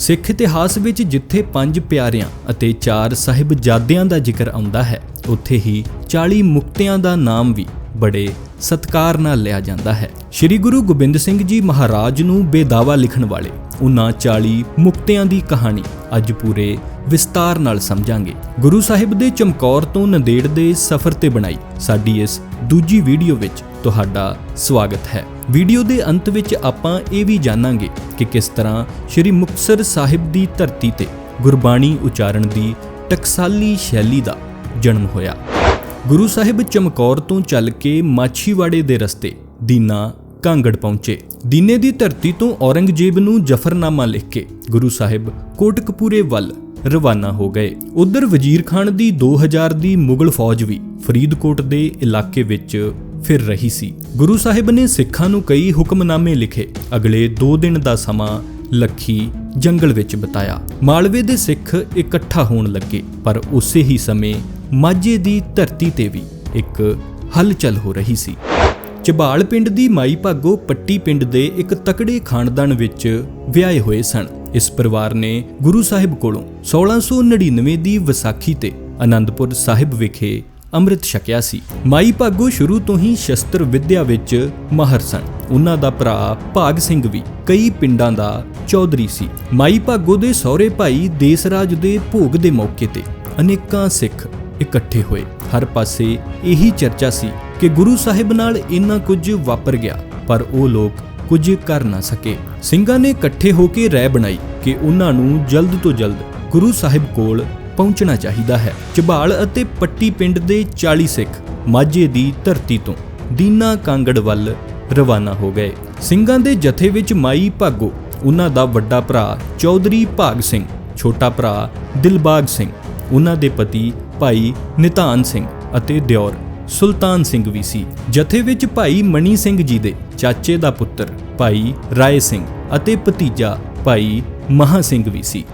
ਸਿੱਖ ਇਤਿਹਾਸ ਵਿੱਚ ਜਿੱਥੇ ਪੰਜ ਪਿਆਰਿਆਂ ਅਤੇ ਚਾਰ ਸਾਹਿਬਜ਼ਾਦਿਆਂ ਦਾ ਜ਼ਿਕਰ ਆਉਂਦਾ ਹੈ, ਉੱਥੇ ਹੀ 40 ਮੁਕਤਿਆਂ ਦਾ ਨਾਮ ਵੀ ਬੜੇ ਸਤਕਾਰ ਨਾਲ ਲਿਆ ਜਾਂਦਾ ਹੈ। ਸ੍ਰੀ ਗੁਰੂ ਗੋਬਿੰਦ ਸਿੰਘ ਜੀ ਮਹਾਰਾਜ ਨੂੰ ਬੇਦਾਵਾ ਲਿਖਣ ਵਾਲੇ ਉਹਨਾਂ 40 ਮੁਕਤਿਆਂ ਦੀ ਕਹਾਣੀ ਅੱਜ ਪੂਰੇ ਵਿਸਤਾਰ ਨਾਲ ਸਮਝਾਂਗੇ। ਗੁਰੂ ਸਾਹਿਬ ਦੇ ਚਮਕੌਰ ਤੋਂ ਨੰਦੇੜ ਦੇ ਸਫ਼ਰ ਤੇ ਬਣਾਈ ਸਾਡੀ ਇਸ ਦੂਜੀ ਵੀਡੀਓ ਵਿੱਚ ਤੁਹਾਡਾ ਸਵਾਗਤ ਹੈ। ਵੀਡੀਓ ਦੇ ਅੰਤ ਵਿੱਚ ਆਪਾਂ ਇਹ ਵੀ ਜਾਣਾਂਗੇ ਕਿ ਕਿਸ ਤਰ੍ਹਾਂ ਸ੍ਰੀ ਮੁਕਤਸਰ ਸਾਹਿਬ ਦੀ ਧਰਤੀ ਤੇ ਗੁਰਬਾਣੀ ਉਚਾਰਨ ਦੀ ਟਕਸਾਲੀ ਸ਼ੈਲੀ ਦਾ ਜਨਮ ਹੋਇਆ। ਗੁਰੂ ਸਾਹਿਬ ਚਮਕੌਰ ਤੋਂ ਚੱਲ ਕੇ ਮਾਛੀਵਾੜੇ ਦੇ ਰਸਤੇ ਦੀਨਾ ਕਾਂਗੜ ਪਹੁੰਚੇ। ਦੀਨੇ ਦੀ ਧਰਤੀ ਤੋਂ ਔਰੰਗਜ਼ੇਬ ਨੂੰ ਜਫਰਨਾਮਾ ਲਿਖ ਕੇ ਗੁਰੂ ਸਾਹਿਬ ਕੋਟਕਪੂਰੇ ਵੱਲ ਰਵਾਨਾ ਹੋ ਗਏ। ਉਧਰ ਵਜ਼ੀਰ ਖਾਨ ਦੀ 2000 ਦੀ ਮੁਗਲ ਫੌਜ ਵੀ ਫਰੀਦਕੋਟ ਦੇ ਇਲਾਕੇ ਵਿੱਚ ਫਿਰ ਰਹੀ ਸੀ। ਗੁਰੂ ਸਾਹਿਬ ਨੇ ਸਿੱਖਾਂ ਨੂੰ ਕਈ ਹੁਕਮਨਾਮੇ ਲਿਖੇ। ਅਗਲੇ 2 ਦਿਨ ਦਾ ਸਮਾਂ ਲੱਖੀ ਜੰਗਲ ਵਿੱਚ ਬਿਤਾਇਆ। ਮਾਲਵੇ ਦੇ ਸਿੱਖ ਇਕੱਠਾ ਹੋਣ ਲੱਗੇ, ਪਰ ਉਸੇ ਹੀ ਸਮੇਂ ਮਾਝੇ ਦੀ ਧਰਤੀ ਤੇ ਵੀ ਇੱਕ ਹਲਚਲ ਹੋ ਰਹੀ ਸੀ। ਚਬਾਲ ਪਿੰਡ ਦੀ ਮਾਈ ਭਾਗੋ ਪੱਟੀ ਪਿੰਡ ਦੇ ਇੱਕ ਤਕੜੇ ਖਾਨਦਾਨ ਵਿੱਚ ਵਿਆਹੇ ਹੋਏ ਸਨ। ਇਸ ਪਰਿਵਾਰ ਨੇ ਗੁਰੂ ਸਾਹਿਬ ਕੋਲੋਂ 1699 ਦੀ ਵਿਸਾਖੀ ਤੇ ਅਨੰਦਪੁਰ ਸਾਹਿਬ ਵਿਖੇ ਅੰਮ੍ਰਿਤ ਛਕਿਆ ਸੀ। ਮਾਈ ਭਾਗੋ ਸ਼ੁਰੂ ਤੋਂ ਹੀ ਸ਼ਸਤਰ ਵਿੱਦਿਆ ਵਿੱਚ ਮਾਹਰ ਸਨ। ਉਹਨਾਂ ਦਾ ਭਰਾ ਭਾਗ ਸਿੰਘ ਵੀ ਕਈ ਪਿੰਡਾਂ ਦਾ ਚੌਧਰੀ ਸੀ। ਮਾਈ ਭਾਗੋ ਦੇ ਸਹੁਰੇ ਭਾਈ ਦੇਸਰਾਜ ਦੇ ਭੋਗ ਦੇ ਮੌਕੇ ਤੇ ਅਨੇਕਾਂ ਸਿੱਖ ਇਕੱਠੇ ਹੋਏ। ਹਰ ਪਾਸੇ ਇਹੀ ਚਰਚਾ ਸੀ ਕਿ ਗੁਰੂ ਸਾਹਿਬ ਨਾਲ ਇੰਨਾ ਕੁਝ ਵਾਪਰ ਗਿਆ, ਪਰ ਉਹ ਲੋਕ ਕੁਝ ਕਰ ਨਾ ਸਕੇ। ਸਿੰਘਾਂ ਨੇ ਇਕੱਠੇ ਹੋ ਕੇ ਰਾਇ ਬਣਾਈ ਕਿ ਉਹਨਾਂ ਨੂੰ ਜਲਦ ਤੋਂ ਜਲਦ ਗੁਰੂ ਸਾਹਿਬ ਕੋਲ ਪਹੁੰਚਣਾ ਚਾਹੀਦਾ ਹੈ। ਝਬਾਲ ਅਤੇ ਪੱਟੀ ਪਿੰਡ ਦੇ 40 ਸਿੱਖ ਮਾਝੇ ਦੀ ਧਰਤੀ ਤੋਂ ਦੀਨਾ ਕਾਂਗੜ ਵੱਲ ਰਵਾਨਾ ਹੋ ਗਏ। ਸਿੰਘਾਂ ਦੇ ਜਥੇ ਵਿੱਚ ਮਾਈ ਭਾਗੋ, ਉਹਨਾਂ ਦਾ ਵੱਡਾ ਭਰਾ ਚੌਧਰੀ ਭਾਗ ਸਿੰਘ, ਛੋਟਾ ਭਰਾ ਦਿਲਬਾਗ ਸਿੰਘ, ਉਹਨਾਂ ਦੇ ਪਤੀ ਭਾਈ ਨਿਤਾਨ ਸਿੰਘ ਅਤੇ ਦਿਓਰ ਸੁਲਤਾਨ ਸਿੰਘ ਵੀ ਸੀ। ਜਥੇ ਵਿੱਚ ਭਾਈ ਮਣੀ ਸਿੰਘ ਜੀ ਦੇ ਚਾਚੇ ਦਾ ਪੁੱਤਰ ਭਾਈ ਰਾਏ ਸਿੰਘ ਅਤੇ ਭਤੀਜਾ ਭਾਈ ਮਹਾ ਸਿੰਘ ਵੀ ਸੀ।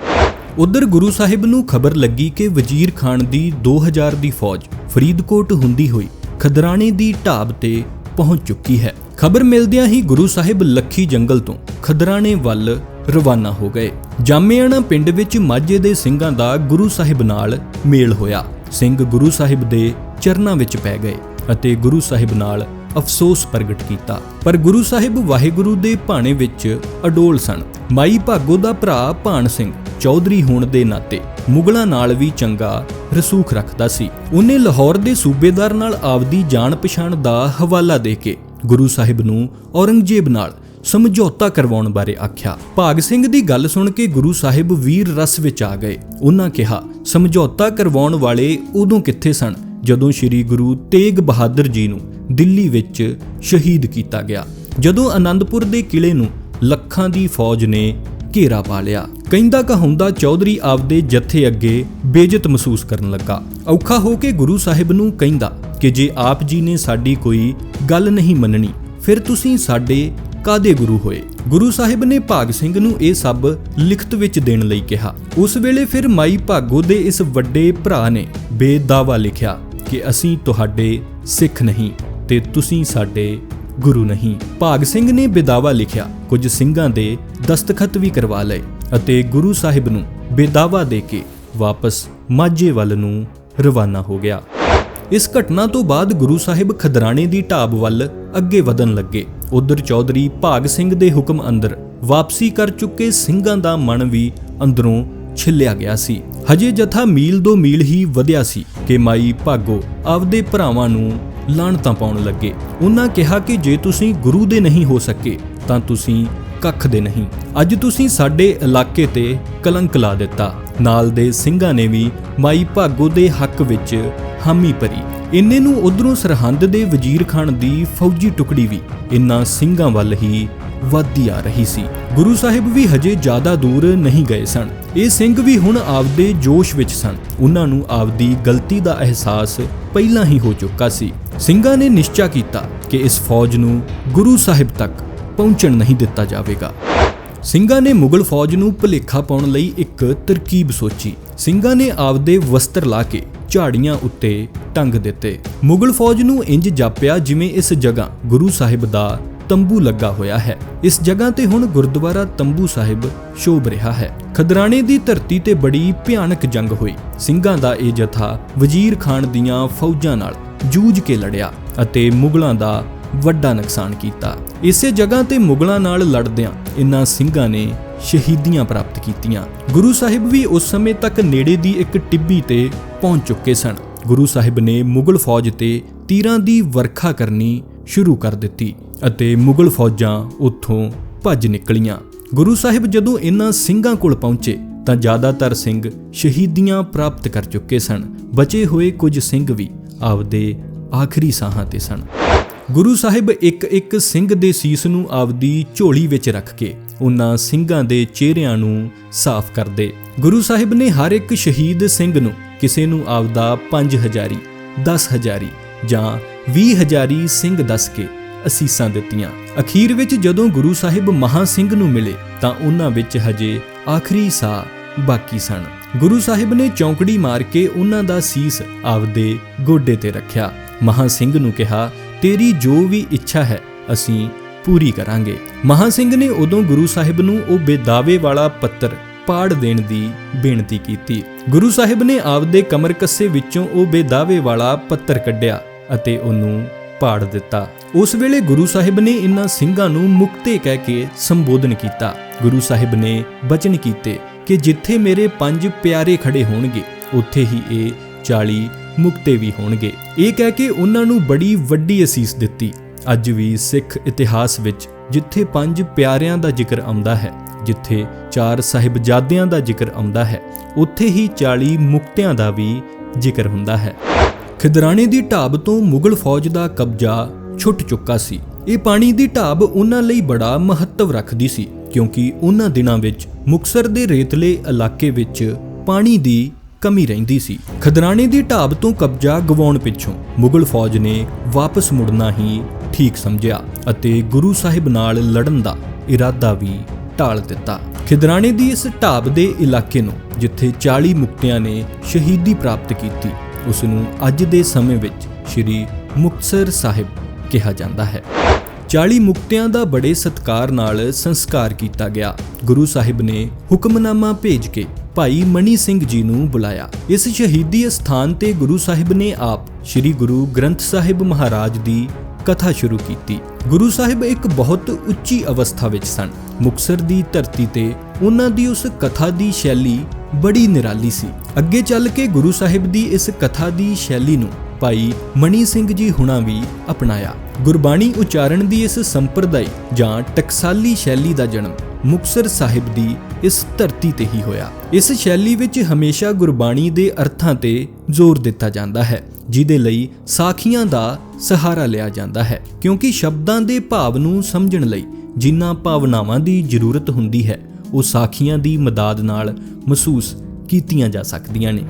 ਉਧਰ ਗੁਰੂ ਸਾਹਿਬ ਨੂੰ ਖਬਰ ਲੱਗੀ ਕਿ ਵਜ਼ੀਰ ਖਾਨ ਦੀ 2000 ਦੀ ਫੌਜ ਫਰੀਦਕੋਟ ਹੁੰਦੀ ਹੋਈ ਖਦਰਾਣੇ ਦੀ ਢਾਬ ਤੇ ਪਹੁੰਚ ਚੁੱਕੀ ਹੈ। ਖਬਰ ਮਿਲਦਿਆਂ ਹੀ ਗੁਰੂ ਸਾਹਿਬ ਲੱਖੀ ਜੰਗਲ ਤੋਂ ਖਦਰਾਣੇ ਵੱਲ ਰਵਾਨਾ ਹੋ ਗਏ। ਜਾਮਿਆਣਾ ਪਿੰਡ ਵਿੱਚ ਮਾਝੇ ਦੇ ਸਿੰਘਾਂ ਦਾ ਗੁਰੂ ਸਾਹਿਬ ਨਾਲ ਮੇਲ ਹੋਇਆ। ਸਿੰਘ ਗੁਰੂ ਸਾਹਿਬ ਦੇ ਚਰਨਾਂ ਵਿੱਚ ਪੈ ਗਏ ਅਤੇ ਗੁਰੂ ਸਾਹਿਬ ਨਾਲ ਅਫਸੋਸ ਪ੍ਰਗਟ ਕੀਤਾ। ਪਰ ਗੁਰੂ ਸਾਹਿਬ ਵਾਹਿਗੁਰੂ ਦੇ ਭਾਣੇ ਵਿੱਚ ਅਡੋਲ ਸਨ। ਮਾਈ ਭਾਗੋ ਦਾ ਭਰਾ ਭਾਨ ਸਿੰਘ ਚੌਧਰੀ ਹੋਣ ਦੇ ਨਾਤੇ ਮੁਗਲਾਂ ਨਾਲ ਵੀ ਚੰਗਾ ਰਸੂਖ ਰੱਖਦਾ ਸੀ। ਉਹਨੇ ਲਾਹੌਰ ਦੇ ਸੂਬੇਦਾਰ ਨਾਲ ਆਪਦੀ ਜਾਣ ਪਛਾਣ ਦਾ ਹਵਾਲਾ ਦੇ ਕੇ ਗੁਰੂ ਸਾਹਿਬ ਨੂੰ ਔਰੰਗਜ਼ੇਬ ਨਾਲ ਸਮਝੌਤਾ ਕਰਵਾਉਣ ਬਾਰੇ ਆਖਿਆ। ਭਾਗ ਸਿੰਘ ਦੀ ਗੱਲ ਸੁਣ ਕੇ ਗੁਰੂ ਸਾਹਿਬ ਵੀਰ ਰਸ ਵਿੱਚ ਆ ਗਏ। ਉਹਨਾਂ ਕਿਹਾ, ਸਮਝੌਤਾ ਕਰਵਾਉਣ ਵਾਲੇ ਉਦੋਂ ਕਿੱਥੇ ਸਨ ਜਦੋਂ ਸ੍ਰੀ ਗੁਰੂ ਤੇਗ ਬਹਾਦਰ ਜੀ ਨੂੰ ਦਿੱਲੀ ਵਿੱਚ ਸ਼ਹੀਦ ਕੀਤਾ ਗਿਆ? ਜਦੋਂ ਆਨੰਦਪੁਰ ਦੇ ਕਿਲੇ ਨੂੰ ਲੱਖਾਂ ਦੀ ਫੌਜ ਨੇ ਘੇਰਾ ਪਾ ਲਿਆ। ਕਹਿੰਦਾ ਕਹੁੰਦਾ ਚੌਧਰੀ ਆਪਦੇ ਜਥੇ ਅੱਗੇ ਬੇਇੱਜ਼ਤ ਮਹਿਸੂਸ ਕਰਨ ਲੱਗਾ। ਔਖਾ ਹੋ ਕੇ ਗੁਰੂ ਸਾਹਿਬ ਨੂੰ ਕਹਿੰਦਾ ਕਿ ਜੇ ਆਪ ਜੀ ਨੇ ਸਾਡੀ ਕੋਈ ਗੱਲ ਨਹੀਂ ਮੰਨਣੀ, ਫਿਰ ਤੁਸੀਂ ਸਾਡੇ ਕਾਦੇ ਗੁਰੂ ਹੋਏ? ਗੁਰੂ ਸਾਹਿਬ ਨੇ ਭਾਗ ਸਿੰਘ ਨੂੰ ਇਹ ਸਭ ਲਿਖਤ ਵਿੱਚ ਦੇਣ ਲਈ ਕਿਹਾ। ਉਸ ਵੇਲੇ ਫਿਰ ਮਾਈ ਭਾਗੋ ਦੇ ਇਸ ਵੱਡੇ ਭਰਾ ਨੇ ਬੇਦਾਵਾ ਲਿਖਿਆ ਕਿ ਅਸੀਂ ਤੁਹਾਡੇ ਸਿੱਖ ਨਹੀਂ ਤੇ ਤੁਸੀਂ ਸਾਡੇ ਗੁਰੂ ਨਹੀਂ। ਭਾਗ ਸਿੰਘ ਨੇ ਬੇਦਾਵਾ ਲਿਖਿਆ। ਕੁਝ ਸਿੰਘਾਂ ਦੇ ਦਸਤਖਤ ਵੀ ਕਰਵਾ ਲਏ ਅਤੇ ਗੁਰੂ ਸਾਹਿਬ ਨੂੰ ਬੇਦਾਵਾ ਦੇ ਕੇ ਵਾਪਸ ਮਾਝੇ ਵੱਲ ਨੂੰ ਰਵਾਨਾ ਹੋ ਗਿਆ। ਇਸ ਘਟਨਾ ਤੋਂ ਬਾਅਦ ਗੁਰੂ ਸਾਹਿਬ ਖਦਰਾਣੇ ਦੀ ਢਾਬ ਵੱਲ ਅੱਗੇ ਵਧਣ ਲੱਗੇ। ਉਧਰ ਚੌਧਰੀ ਭਾਗ ਸਿੰਘ ਦੇ ਹੁਕਮ ਅੰਦਰ ਵਾਪਸੀ ਕਰ ਚੁੱਕੇ ਸਿੰਘਾਂ ਦਾ ਮਨ ਵੀ ਅੰਦਰੋਂ ਛਿੱਲਿਆ ਗਿਆ ਸੀ। ਹਜੇ ਜਥਾ ਮੀਲ ਦੋ ਮੀਲ ਹੀ ਵਧਿਆ ਸੀ ਕਿ ਮਾਈ ਭਾਗੋ ਆਪਦੇ ਭਰਾਵਾਂ ਨੂੰ ਲਾਣਤਾਂ ਪਾਉਣ ਲੱਗੇ। ਉਹਨਾਂ ਕਿਹਾ ਕਿ ਜੇ ਤੁਸੀਂ ਗੁਰੂ ਦੇ ਨਹੀਂ ਹੋ ਸਕੇ, ਤਾਂ ਤੁਸੀਂ ਕੱਖ ਦੇ ਨਹੀਂ। ਅੱਜ ਤੁਸੀਂ ਸਾਡੇ ਇਲਾਕੇ ਤੇ ਕਲੰਕ ਲਾ ਦਿੱਤਾ। ਨਾਲ ਦੇ ਸਿੰਘਾਂ ਨੇ ਵੀ ਮਾਈ ਭਾਗੋ ਦੇ ਹੱਕ ਵਿੱਚ ਹਾਮੀ ਭਰੀ। ਇੰਨੇ ਨੂੰ ਉਧਰੋਂ ਸਰਹੰਦ ਦੇ ਵਜ਼ੀਰ ਖਾਨ ਦੀ ਫੌਜੀ ਟੁਕੜੀ ਵੀ। ਇਨ੍ਹਾਂ ਸਿੰਘਾਂ ਵੱਲ ਹੀ ਵੱਧਦੀ ਆ ਰਹੀ ਸੀ। ਗੁਰੂ ਸਾਹਿਬ ਵੀ ਹਜੇ ਜ਼ਿਆਦਾ ਦੂਰ ਨਹੀਂ ਗਏ ਸਨ। ਇਹ ਸਿੰਘ ਵੀ ਹੁਣ ਆਪਦੇ ਜੋਸ਼ ਵਿੱਚ ਸਨ। ਉਹਨਾਂ ਨੂੰ ਆਪਦੀ ਗਲਤੀ ਦਾ ਅਹਿਸਾਸ ਪਹਿਲਾਂ ਹੀ ਹੋ ਚੁੱਕਾ ਸੀ। ਸਿੰਘਾਂ ਨੇ ਨਿਸ਼ਚਾ ਕੀਤਾ ਕਿ ਇਸ ਫੌਜ ਨੂੰ ਗੁਰੂ ਸਾਹਿਬ ਤੱਕ ਪਹੁੰਚਣ ਨਹੀਂ ਦਿੱਤਾ ਜਾਵੇਗਾ। ਸਿੰਘਾਂ ਨੇ ਮੁਗਲ ਫੌਜ ਨੂੰ ਭੁਲੇਖਾ ਪਾਉਣ ਲਈ ਇੱਕ ਤਰਕੀਬ ਸੋਚੀ। ਸਿੰਘਾਂ ਨੇ ਆਪਦੇ ਵਸਤਰ ਲਾ ਕੇ ਝਾੜੀਆਂ ਉੱਤੇ ਟੰਗ ਦਿੱਤੇ। ਮੁਗਲ ਫੌਜ ਨੂੰ ਇੰਜ ਜਾਪਿਆ ਜਿਵੇਂ ਇਸ ਜਗ੍ਹਾ ਗੁਰੂ ਸਾਹਿਬ ਦਾ ਤੰਬੂ ਲੱਗਾ ਹੋਇਆ ਹੈ। ਇਸ ਜਗ੍ਹਾ ਤੇ ਹੁਣ ਗੁਰਦੁਆਰਾ ਤੰਬੂ ਸਾਹਿਬ ਸ਼ੋਭ ਰਿਹਾ ਹੈ। ਖਦਰਾਣੇ ਦੀ ਧਰਤੀ ਤੇ ਬੜੀ ਭਿਆਨਕ ਜੰਗ ਹੋਈ। ਸਿੰਘਾਂ ਦਾ ਇਹ ਜਥਾ ਵਜ਼ੀਰ ਖਾਨ ਦੀਆਂ ਫੌਜਾਂ ਨਾਲ ਜੂਝ ਕੇ ਲੜਿਆ ਅਤੇ ਮੁਗਲਾਂ ਦਾ ਵੱਡਾ ਨੁਕਸਾਨ ਕੀਤਾ। ਇਸੇ ਜਗ੍ਹਾ ਤੇ ਮੁਗਲਾਂ ਨਾਲ ਲੜਦਿਆਂ ਇਨ੍ਹਾਂ ਸਿੰਘਾਂ ਨੇ ਸ਼ਹੀਦੀਆਂ ਪ੍ਰਾਪਤ ਕੀਤੀਆਂ। ਗੁਰੂ ਸਾਹਿਬ ਵੀ ਉਸ ਸਮੇਂ ਤੱਕ ਨੇੜੇ ਦੀ ਇੱਕ ਟਿੱਬੀ ਤੇ ਪਹੁੰਚ ਚੁੱਕੇ ਸਨ। ਗੁਰੂ ਸਾਹਿਬ ਨੇ ਮੁਗਲ ਫੌਜ ਤੇ ਤੀਰਾਂ ਦੀ ਵਰਖਾ ਕਰਨੀ ਸ਼ੁਰੂ ਕਰ ਦਿੱਤੀ। ਅਤੇ ਮੁਗਲ ਫੌਜਾਂ ਉੱਥੋਂ ਭੱਜ ਨਿਕਲੀਆਂ। ਗੁਰੂ ਸਾਹਿਬ ਜਦੋਂ ਇਹਨਾਂ ਸਿੰਘਾਂ ਕੋਲ ਪਹੁੰਚੇ ਤਾਂ ਜ਼ਿਆਦਾਤਰ ਸਿੰਘ ਸ਼ਹੀਦੀਆਂ ਪ੍ਰਾਪਤ ਕਰ ਚੁੱਕੇ ਸਨ। ਬਚੇ ਹੋਏ ਕੁਝ ਸਿੰਘ ਵੀ ਆਪਦੇ ਆਖਰੀ ਸਾਹਾਂ ਤੇ ਸਨ। ਗੁਰੂ ਸਾਹਿਬ ਇੱਕ ਇੱਕ ਸਿੰਘ ਦੇ ਸੀਸ ਨੂੰ ਆਪਦੀ ਝੋਲੀ ਵਿੱਚ ਰੱਖ ਕੇ ਉਹਨਾਂ ਸਿੰਘਾਂ ਦੇ ਚਿਹਰਿਆਂ ਨੂੰ ਸਾਫ਼ ਕਰਦੇ। ਗੁਰੂ ਸਾਹਿਬ ਨੇ ਹਰ ਇੱਕ ਸ਼ਹੀਦ ਸਿੰਘ ਨੂੰ ਕਿਸੇ ਨੂੰ ਆਪਦਾ 5000 10000 ਜਾਂ 20000 ਸਿੰਘ ਦੱਸ ਕੇ ਅਸੀਸਾਂ ਦਿੱਤੀਆਂ। ਅਖੀਰ ਵਿੱਚ ਜਦੋਂ ਗੁਰੂ ਸਾਹਿਬ ਮਹਾ ਸਿੰਘ ਨੂੰ ਮਿਲੇ, ਤਾਂ ਉਹਨਾਂ ਵਿੱਚ ਹਜੇ ਆਖਰੀ ਸਾਹ ਬਾਕੀ ਸਨ। ਗੁਰੂ ਸਾਹਿਬ ਨੇ ਚੌਂਕੜੀ ਮਾਰ ਕੇ ਉਹਨਾਂ ਦਾ ਸੀਸ ਆਪਦੇ ਗੋਡੇ ਤੇ ਰੱਖਿਆ। ਮਹਾ ਸਿੰਘ ਨੂੰ ਕਿਹਾ, ਤੇਰੀ ਜੋ ਵੀ ਇੱਛਾ ਹੈ, ਅਸੀਂ ਪੂਰੀ ਕਰਾਂਗੇ। ਮਹਾ ਸਿੰਘ ਨੇ ਉਦੋਂ ਗੁਰੂ ਸਾਹਿਬ ਨੂੰ ਉਹ ਬੇਦਾਵੇ ਵਾਲਾ ਪੱਤਰ ਪਾੜ ਦੇਣ ਦੀ ਬੇਨਤੀ ਕੀਤੀ। ਗੁਰੂ ਸਾਹਿਬ ਨੇ ਆਪਦੇ ਕਮਰ ਕੱਸੇ ਵਿੱਚੋਂ ਉਹ ਬੇਦਾਵੇ ਵਾਲਾ ਪੱਤਰ ਕੱਢਿਆ ਅਤੇ ਉਹਨੂੰ ਪਾੜ ਦਿੱਤਾ। ਉਸ ਵੇਲੇ ਗੁਰੂ ਸਾਹਿਬ ਨੇ ਇਨ੍ਹਾਂ ਸਿੰਘਾਂ ਨੂੰ ਮੁਕਤੇ ਕਹਿ ਕੇ ਸੰਬੋਧਨ ਕੀਤਾ। ਗੁਰੂ ਸਾਹਿਬ ਨੇ ਬਚਨ ਕੀਤੇ ਕਿ ਜਿੱਥੇ ਮੇਰੇ ਪੰਜ ਪਿਆਰੇ ਖੜੇ ਹੋਣਗੇ, ਉੱਥੇ ਹੀ ਇਹ 40 ਮੁਕਤੇ ਵੀ ਹੋਣਗੇ। ਇਹ ਕਹਿ ਕੇ ਉਹਨਾਂ ਨੂੰ ਬੜੀ ਵੱਡੀ ਅਸੀਸ ਦਿੱਤੀ। ਅੱਜ ਵੀ ਸਿੱਖ ਇਤਿਹਾਸ ਵਿੱਚ ਜਿੱਥੇ ਪੰਜ ਪਿਆਰਿਆਂ ਦਾ ਜ਼ਿਕਰ ਆਉਂਦਾ ਹੈ, ਜਿੱਥੇ ਚਾਰ ਸਾਹਿਬਜ਼ਾਦਿਆਂ ਦਾ ਜ਼ਿਕਰ ਆਉਂਦਾ ਹੈ, ਉੱਥੇ ਹੀ 40 ਮੁਕਤਿਆਂ ਦਾ ਵੀ ਜ਼ਿਕਰ ਹੁੰਦਾ ਹੈ। ਖਿਦਰਾਣੇ ਦੀ ਢਾਬ ਤੋਂ ਮੁਗਲ ਫੌਜ ਦਾ ਕਬਜ਼ਾ ਛੁੱਟ ਚੁੱਕਾ ਸੀ। ਇਹ ਪਾਣੀ ਦੀ ਢਾਬ ਉਹਨਾਂ ਲਈ ਬੜਾ ਮਹੱਤਵ ਰੱਖਦੀ ਸੀ, ਕਿਉਂਕਿ ਉਹਨਾਂ ਦਿਨਾਂ ਵਿੱਚ ਮੁਕਸਰ ਦੇ ਰੇਤਲੇ ਇਲਾਕੇ ਵਿੱਚ ਪਾਣੀ ਦੀ ਕਮੀ ਰਹਿੰਦੀ ਸੀ। ਖਦਰਾਣੇ ਦੀ ਢਾਬ ਤੋਂ ਕਬਜ਼ਾ ਗਵਾਉਣ ਪਿੱਛੋਂ ਮੁਗਲ ਫੌਜ ਨੇ ਵਾਪਸ ਮੁੜਨਾ ਹੀ ਠੀਕ ਸਮਝਿਆ ਅਤੇ ਗੁਰੂ ਸਾਹਿਬ ਨਾਲ ਲੜਨ ਦਾ ਇਰਾਦਾ ਵੀ ਢਾਲ ਦਿੱਤਾ। ਖਿਦਰਾਣੇ ਦੀ ਇਸ ਢਾਬ ਦੇ ਇਲਾਕੇ ਨੂੰ, ਜਿੱਥੇ 40 ਮੁਕਤਿਆਂ ਨੇ ਸ਼ਹੀਦੀ ਪ੍ਰਾਪਤ ਕੀਤੀ ਉਸ ਨੂੰ ਅੱਜ ਦੇ ਸਮੇਂ ਵਿੱਚ ਸ੍ਰੀ ਮੁਕਤਸਰ ਸਾਹਿਬ ਕਿਹਾ ਜਾਂਦਾ ਹੈ। 40 ਮੁਕਤਿਆਂ ਦਾ ਬੜੇ ਸਤਕਾਰ ਨਾਲ ਸੰਸਕਾਰ ਕੀਤਾ ਗਿਆ। ਗੁਰੂ ਸਾਹਿਬ ਨੇ ਹੁਕਮਨਾਮਾ ਭੇਜ ਕੇ ਭਾਈ ਮਣੀ ਸਿੰਘ ਜੀ ਨੂੰ ਬੁਲਾਇਆ। ਇਸ ਸ਼ਹੀਦੀ ਸਥਾਨ ਤੇ ਗੁਰੂ ਸਾਹਿਬ ਨੇ ਆਪ ਸ੍ਰੀ ਗੁਰੂ ਗ੍ਰੰਥ ਸਾਹਿਬ ਮਹਾਰਾਜ ਦੀ ਕਥਾ ਸ਼ੁਰੂ ਕੀਤੀ। ਗੁਰੂ ਸਾਹਿਬ ਇੱਕ ਬਹੁਤ ਉੱਚੀ ਅਵਸਥਾ ਵਿੱਚ ਸਨ। ਮੁਕਸਰ ਦੀ ਧਰਤੀ ਤੇ ਉਹਨਾਂ ਦੀ ਉਸ ਕਥਾ ਦੀ ਸ਼ੈਲੀ ਬੜੀ ਨਿਰਾਲੀ ਸੀ। ਅੱਗੇ ਚੱਲ ਕੇ ਗੁਰੂ ਸਾਹਿਬ ਦੀ ਇਸ ਕਥਾ ਦੀ ਸ਼ੈਲੀ ਨੂੰ ਭਾਈ ਮਣੀ ਸਿੰਘ ਜੀ ਹੁਣਾ ਵੀ ਅਪਣਾਇਆ। ਗੁਰਬਾਣੀ ਉਚਾਰਨ ਦੀ ਇਸ ਸੰਪਰਦਾਇ ਜਾਂ ਟਕਸਾਲੀ ਸ਼ੈਲੀ ਦਾ ਜਨਮ ਮੁਕਸਰ ਸਾਹਿਬ ਦੀ ਇਸ ਧਰਤੀ ਤੇ ਹੀ ਹੋਇਆ। ਇਸ ਸ਼ੈਲੀ ਵਿੱਚ ਹਮੇਸ਼ਾ ਗੁਰਬਾਣੀ ਦੇ ਅਰਥਾਂ ਤੇ ਜ਼ੋਰ ਦਿੱਤਾ ਜਾਂਦਾ ਹੈ, ਜਿਹਦੇ ਲਈ ਸਾਖੀਆਂ ਦਾ ਸਹਾਰਾ ਲਿਆ ਜਾਂਦਾ ਹੈ, ਕਿਉਂਕਿ ਸ਼ਬਦਾਂ ਦੇ ਭਾਵ ਨੂੰ ਸਮਝਣ ਲਈ ਜਿਨ੍ਹਾਂ ਭਾਵਨਾਵਾਂ ਦੀ ਜ਼ਰੂਰਤ ਹੁੰਦੀ ਹੈ ਉਹ ਸਾਖੀਆਂ ਦੀ ਮਦਦ ਨਾਲ ਮਹਿਸੂਸ ਕੀਤੀਆਂ ਜਾ ਸਕਦੀਆਂ ਨੇ।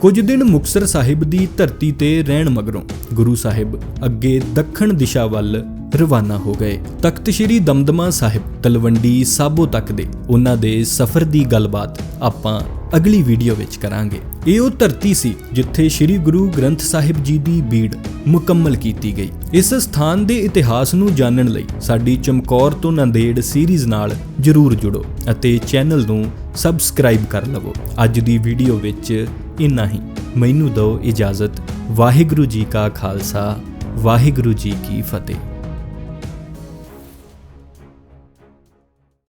ਕੁਝ ਦਿਨ ਮੁਕਸਰ ਸਾਹਿਬ ਦੀ ਧਰਤੀ ਤੇ ਰਹਿਣ ਮਗਰੋਂ ਗੁਰੂ ਸਾਹਿਬ ਅੱਗੇ ਦੱਖਣ ਦਿਸ਼ਾ ਵੱਲ ਰਵਾਨਾ ਹੋ ਗਏ। ਤਖਤ ਸ੍ਰੀ ਦਮਦਮਾ ਸਾਹਿਬ ਤਲਵੰਡੀ ਸਾਬੋ ਤੱਕ ਦੇ ਉਹਨਾਂ ਦੇ ਸਫ਼ਰ ਦੀ ਗੱਲਬਾਤ ਆਪਾਂ ਅਗਲੀ ਵੀਡੀਓ ਵਿੱਚ ਕਰਾਂਗੇ। ਇਹ ਉਹ ਧਰਤੀ ਸੀ ਜਿੱਥੇ ਸ੍ਰੀ ਗੁਰੂ ਗ੍ਰੰਥ ਸਾਹਿਬ ਜੀ ਦੀ ਬੀੜ ਮੁਕੰਮਲ ਕੀਤੀ ਗਈ। ਇਸ ਸਥਾਨ ਦੇ ਇਤਿਹਾਸ ਨੂੰ ਜਾਣਨ ਲਈ ਸਾਡੀ ਚਮਕੌਰ ਤੋਂ ਨੰਦੇੜ ਸੀਰੀਜ਼ ਨਾਲ ਜਰੂਰ ਜੁੜੋ ਅਤੇ ਚੈਨਲ ਨੂੰ ਸਬਸਕ੍ਰਾਈਬ ਕਰ ਲਵੋ। ਅੱਜ ਦੀ ਵੀਡੀਓ ਵਿੱਚ ਇੰਨਾ ਹੀ। ਮੈਨੂੰ ਦਿਓ ਇਜਾਜ਼ਤ। ਵਾਹਿਗੁਰੂ ਜੀ ਕਾ ਖਾਲਸਾ, ਵਾਹਿਗੁਰੂ ਜੀ ਕੀ ਫਤਿਹ।